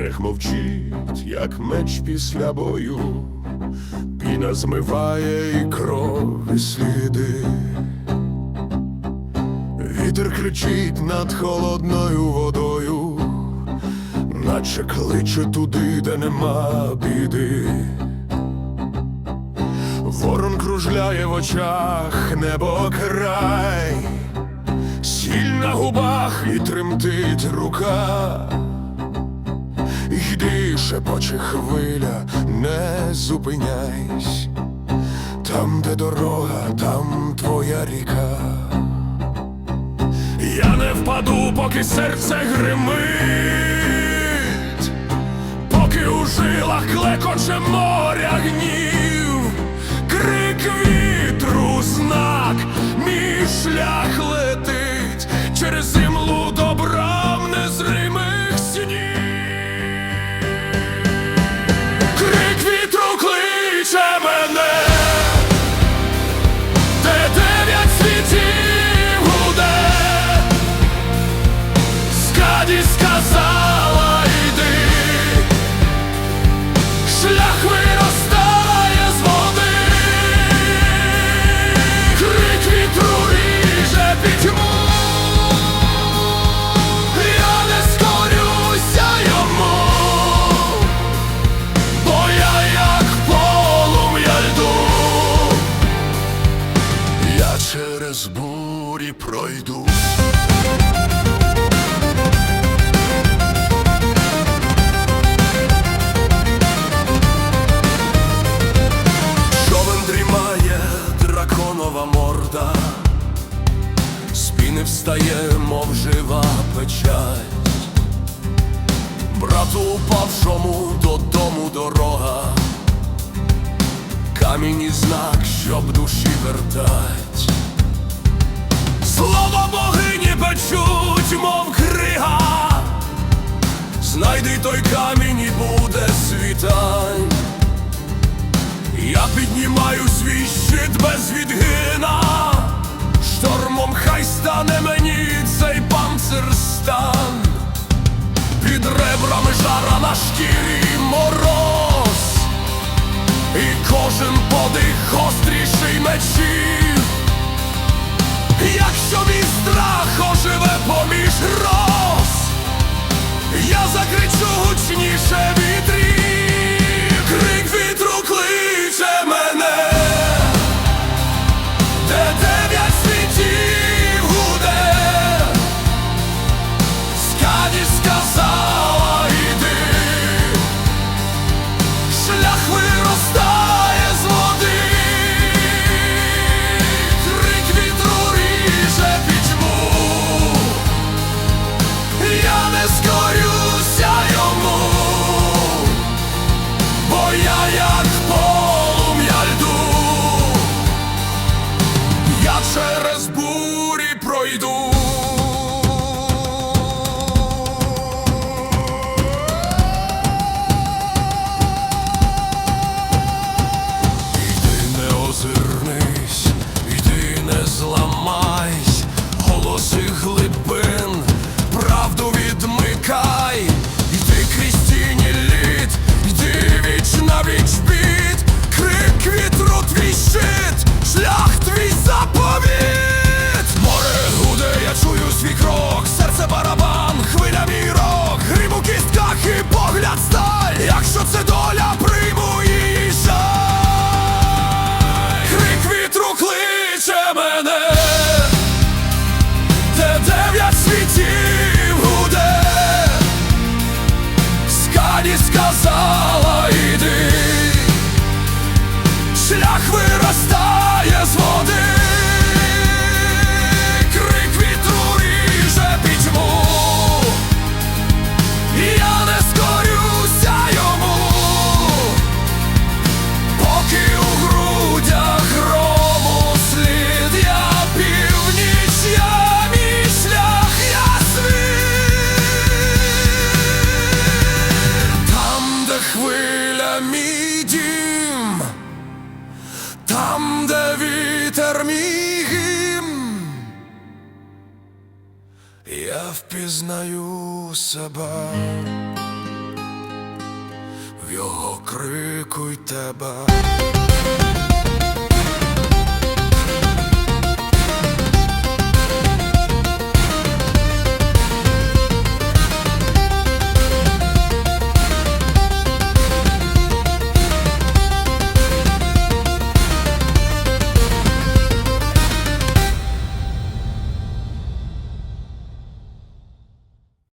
Берег мовчить, як меч після бою, піна змиває і кров і сліди. Вітер кричить над холодною водою, наче кличе туди, де нема біди. Ворон кружляє в очах, небо край, сіль на губах і тремтить рука. Йди, шепоче хвиля, не зупиняйсь, там, де дорога, там твоя ріка. Я не впаду, поки серце гримить, поки у жилах клекоче моря гнів, крик вітру, знак, мій шлях бурі пройду. Човен дрімає драконова морда, спіни встає, мов жива печать. Брату упавшому додому дорога, камінь і знак, щоб душі вертать. Слово богині печуть, мов крига. Знайди той камінь і буде світань. Я піднімаю свій щит без відгина, штормом хай стане мені цей панцирстан, під ребрами жара на шкірі мороз, і кожен подих гостріший мечів. Якщо мій страх оживе поміж роз, я закричу гучніше вітрів, крик вітру кличе мене, де дев'ять світів через бурі пройду. Йди не озирнись, йди не зламайсь, голоси глибин, правду відмикай, йди крізь тіні лід, йди віч на віч заповіт. Море гуде, я чую свій крок, серце барабан, хвиля мій рок, грім у кістках і погляд сталь. Якщо це доля, прийму її жаль. Крик вітру кличе мене, де дев'ять світів гуде, скаді сказала хвиля мій дім, там, де вітер мій гімн, я впізнаю себе. в його крику й тебе.